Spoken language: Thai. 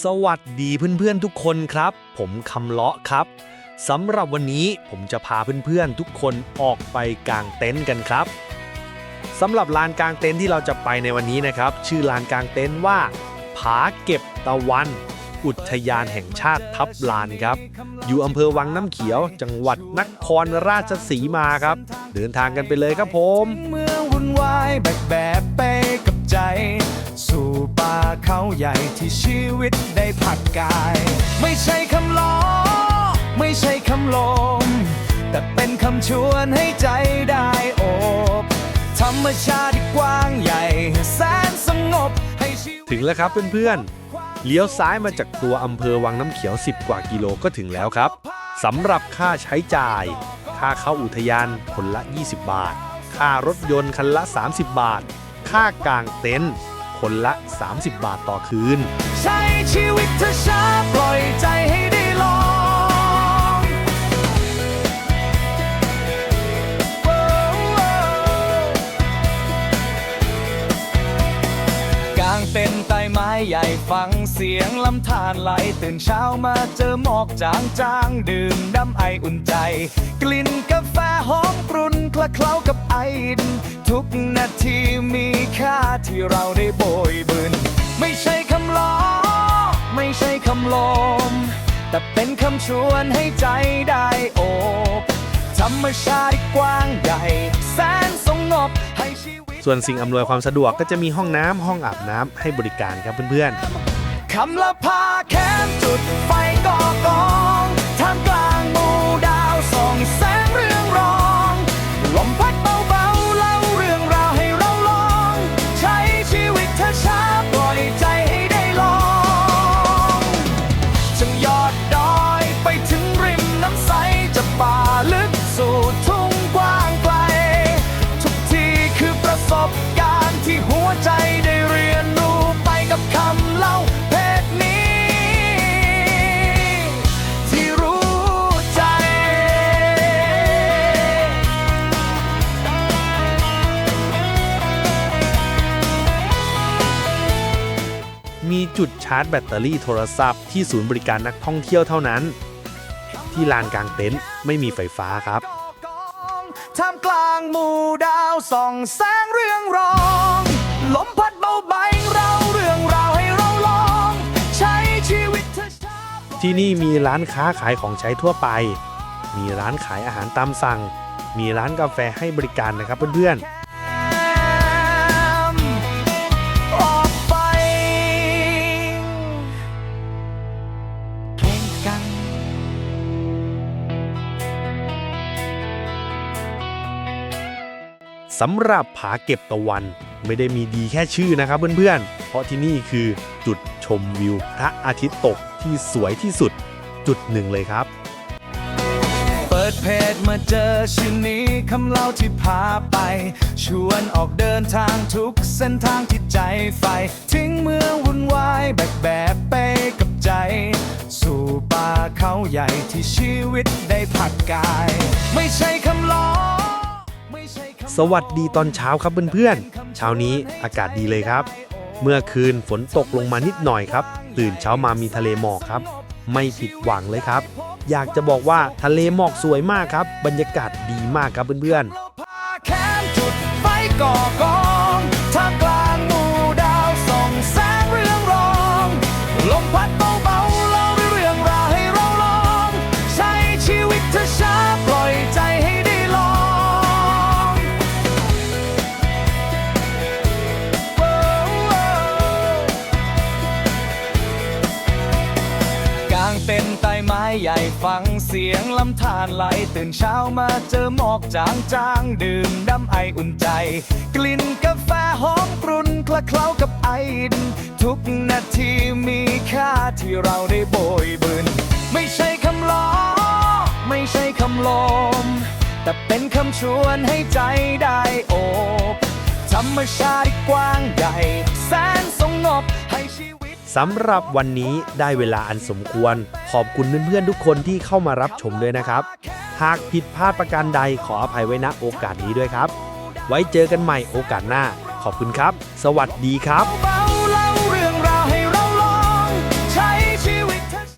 สวัสดีเพื่อนๆทุกคนครับ ผมคำเลาะครับสำหรับวันนี้ผมจะพาเพื่อนๆทุกคนออกไปกางเต็นท์กันครับสำหรับลานกางเต็นท์ที่เราจะไปในวันนี้นะครับ ชื่อลานกางเต็นท์ว่า ผาเก็บตะวัน อุทยานแห่งชาติทับลานครับ อยู่อำเภอวังน้ำเขียว จังหวัดนครราชสีมาครับ เดินทางกันไปเลยครับผม เมื่อวุ่นวายแบกแบบไปกับใจสู่ ใหญ่ที่ชีวิตได้ผักกาย ไม่ใช่คำล้อ ไม่ใช่คำลม แต่เป็นคำชวนให้ใจได้โอบธรรมชาติกว้างใหญ่แสนสงบให้ชีวิตถึงแล้วครับเพื่อนๆ เลี้ยวซ้ายมาจากตัวอำเภอวังน้ำเขียว 10 กว่ากิโลก็ถึงแล้วครับสำหรับค่าใช้จ่าย ค่าเข้าอุทยานคนละ 20 บาท ค่ารถยนต์คันละ 30 บาท ค่ากางเต็นท์ คนละ 30 บาทต่อคืน ใช้ชีวิตเธอช้าปล่อยใจให้ได้ลอง ใหญ่ฟังเสียงลำธารไหลตื่นเช้ามาเจอหมอกจางจางๆดื่มน้ำไออุ่นใจ กลิ่นกาแฟหอมกรุ่นคละเคล้ากับไอดิน ทุกนาทีมีค่าที่เราได้โบยบินไม่ใช่คำล้อ ไม่ใช่คำลม แต่เป็นคำชวนให้ใจได้โอบธรรมชาติกว้างใหญ่ แสนสงบ ส่วนสิ่งอำนวยความสะดวกก็จะมีห้องน้ำห้องอาบน้ำให้บริการครับเพื่อนๆคำละพาแคมจุดไฟก่อกองท่ามกลางหมู่ดาวส่องแสง จุดชาร์จแบตเตอรี่โทรศัพท์ที่ศูนย์บริการนักท่องเที่ยวเท่านั้น ที่ลานกลางเต็นท์ไม่มีไฟฟ้าครับท่ามกลางหมู่ดาวส่องแสงเรื่องรองลมพัดเบาใบเราเรื่องราวให้เราลอง ใช้ชีวิตเธอช้าที่นี่มีร้านค้าขายของใช้ทั่วไป มีร้านขายอาหารตามสั่ง มีร้านกาแฟให้บริการนะครับเพื่อนอ สำหรับผาเก็บตะวันไม่ได้มีดีแค่ชื่อนะครับเพื่อนๆ เพราะที่นี่คือจุดชมวิวพระอาทิตย์ตกที่สวยที่สุดจุดหนึ่งเลยครับ เปิดเพจมาเจอชื่อนี้คำเล่าที่พาไป ชวนออกเดินทางทุกเส้นทางที่ใจใฝ่ทิ้งเมืองวุ่นวายแบกแบบไปกับใจ สู่ป่าเขาใหญ่ที่ชีวิตได้ผักกาย ไม่ใช่คำล้อ สวัสดีตอนเช้าครับเพื่อนๆ เช้านี้อากาศดีเลยครับ เมื่อคืนฝนตกลงมานิดหน่อยครับ ตื่นเช้ามามีทะเลหมอกครับ ไม่ผิดหวังเลยครับ อยากจะบอกว่าทะเลหมอกสวยมากครับ บรรยากาศดีมากครับเพื่อนๆางเต็นใต้ไม้ใหญ่ฟังเสียงลำธารไหลตื่นเช้ามาเจอหมอกจางจางๆดื่มน้ำไออุ่นใจ กลิ่นกาแฟหอมกรุ่นคละเคล้ากับไอดิน ทุกนาทีมีค่าที่เราได้โบยบินไม่ใช่คำล้อ ไม่ใช่คำลม แต่เป็นคำชวนให้ใจได้โอบธรรมชาติกว้างใหญ่ แสนสงบให้ สำหรับวันนี้ได้เวลาอันสมควร ขอบคุณเพื่อนๆทุกคนที่เข้ามารับชมด้วยนะครับ หากผิดพลาดประการใดขออภัยไว้ณโอกาสนี้ด้วยครับ ไว้เจอกันใหม่โอกาสหน้า ขอบคุณครับ สวัสดีครับ